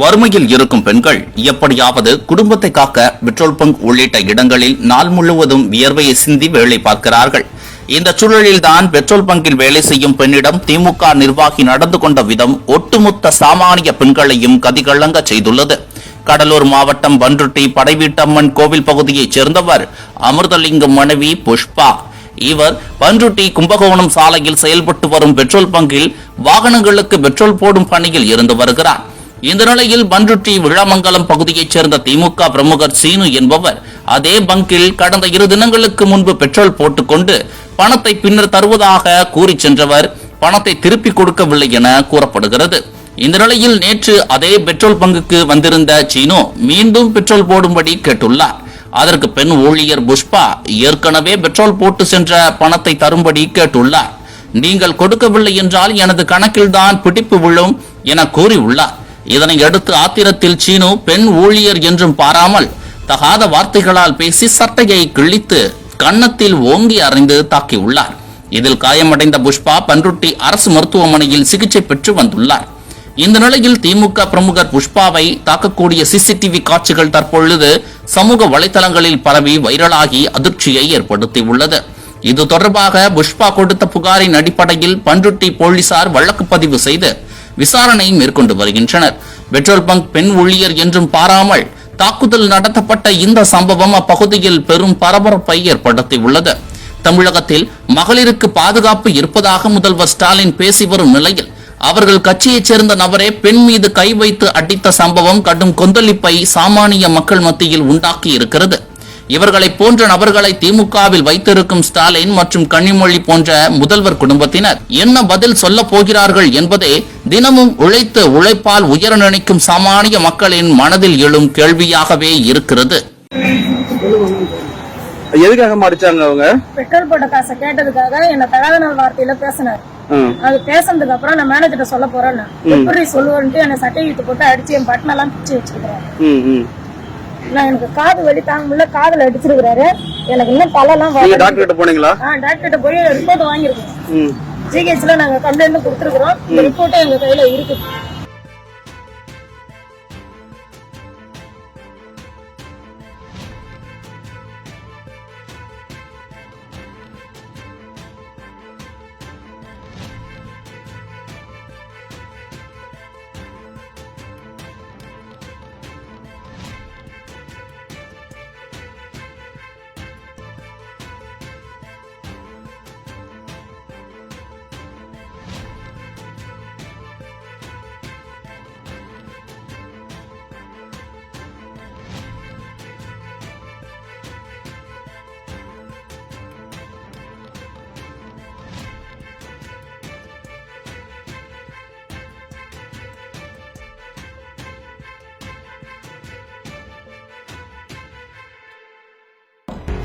வறுமையில் இருக்கும் பெண்கள் எப்படியாவது குடும்பத்தை காக்க பெட்ரோல் பங்க் உள்ளிட்ட இடங்களில் நாள் முழுவதும் வியர்வையை சிந்தி வேலை பார்க்கிறார்கள். இந்த சூழலில்தான் பெட்ரோல் பங்கில் வேலை செய்யும் பெண்ணிடம் திமுக நிர்வாகி நடந்து கொண்ட விதம் ஒட்டுமொத்த சாமானிய பெண்களையும் கதிகலங்க செய்துள்ளது. கடலூர் மாவட்டம் பன்ருட்டி படைவீட்டம்மன் கோவில் பகுதியைச் சேர்ந்தவர் அமிர்தலிங்கம் மனைவி புஷ்பா. இவர் பன்ருட்டி கும்பகோணம் சாலையில் செயல்பட்டு வரும் பெட்ரோல் பங்கில் வாகனங்களுக்கு பெட்ரோல் போடும் பணியில் இருந்து வருகிறார். இந்த நிலையில் பன்ருட்டி விழாமங்கலம் பகுதியைச் சேர்ந்த திமுக பிரமுகர் சீனு என்பவர் அதே பங்கில் கடந்த இரு தினங்களுக்கு முன்பு பெட்ரோல் போட்டுக்கொண்டு பணத்தை பின்னர் தருவதாக கூறி சென்றவர் பணத்தை திருப்பிக் கொடுக்கவில்லை என கூறப்படுகிறது. இந்த நிலையில் நேற்று அதே பெட்ரோல் பங்குக்கு வந்திருந்த சீனு மீண்டும் பெட்ரோல் போடும்படி கேட்டுள்ளார். அதற்கு பெண் ஊழியர் புஷ்பா ஏற்கனவே பெட்ரோல் போட்டு சென்ற பணத்தை தரும்படி கேட்டுள்ளார். நீங்கள் கொடுக்கவில்லை என்றால் எனது கணக்கில்தான் பிடிப்பு விழும் என கூறியுள்ளார். இதனை அடுத்து ஆத்திரத்தில் சீனு பெண் ஊழியர் என்றும் பாராமல் தகாத வார்த்தைகளால் பேசி சட்டையை கிழித்து கன்னத்தில் ஓங்கி அறிந்து தாக்கியுள்ளார். இதில் காயமடைந்த புஷ்பா பன்ருட்டி அரசு மருத்துவமனையில் சிகிச்சை பெற்று வந்துள்ளார். இந்த நிலையில் திமுக பிரமுகர் புஷ்பாவை தாக்கக்கூடிய சிசிடிவி காட்சிகள் தற்பொழுது சமூக வலைதளங்களில் பரவி வைரலாகி அதிர்ச்சியை ஏற்படுத்தியுள்ளது. இது தொடர்பாக புஷ்பா கொடுத்த புகாரின் அடிப்படையில் பன்ருட்டி போலீசார் வழக்கு பதிவு செய்து விசாரணை மேற்கொண்டு வருகின்றனர். பெட்ரோல் பங்க் பெண் ஊழியர் என்றும் பாராமல் தாக்குதல் நடத்தப்பட்ட இந்த சம்பவம் அப்பகுதியில் பெரும் பரபரப்பை ஏற்படுத்தியுள்ளது தமிழகத்தில் மகளிருக்கு பாதுகாப்பு இருப்பதாக முதல்வர் ஸ்டாலின் பேசி வரும் நிலையில் அவர்கள் கட்சியைச் சேர்ந்த நபரே பெண் மீது கை வைத்து அடித்த சம்பவம் கடும் கொந்தளிப்பை சாமானிய மக்கள் மத்தியில் உண்டாக்கி இருக்கிறது இவர்களை போன்ற நபர்களை திமுகவில் வைத்திருக்கும் ஸ்டாலின் மற்றும் கனிமொழி போன்ற முதல்வர் குடும்பத்தினர் என்ன பதில் சொல்ல போகிறார்கள் என்பதே தினமும் உழைத்து உழைப்பால் உயர நினைக்கும் சாமானிய மக்களின் மனதில் எழும் கேள்வியாகவே இருக்கிறது. எதுக்காக அடிச்சாங்க அவங்க? பெட்ரோல் போட்ட காசை கேட்டதுக்காக என்ன தகாத நாள் வார்த்தையில பேசினார். அது பேசுனதுக்கு அப்புறம் நான் மேனேஜர்ட்ட சொல்ல போறேன் எப்படி சொல்லுவேன்ட்டு என்ன சட்டை இழுத்து போட்டு அடிச்சு என் பட்டன் எல்லாம் பிச்சு வச்சிருக்கிறேன். நான் எனக்கு காது வலி தாங்க முடியல காதுல அடிச்சிருக்கிறாரு. எனக்கு இன்னும் தலைலாம் நீங்க டாக்டர் கிட்ட போனீங்களா? ஆ டாக்டர்கிட்ட போய் ரிப்போர்ட் வாங்கியிருக்கோம். ஜிஹெச்ல நாங்க கம்ப்ளைண்ட் கொடுத்துருக்கிறோம். இந்த ரிப்போர்ட்டே எங்க கையில இருக்கு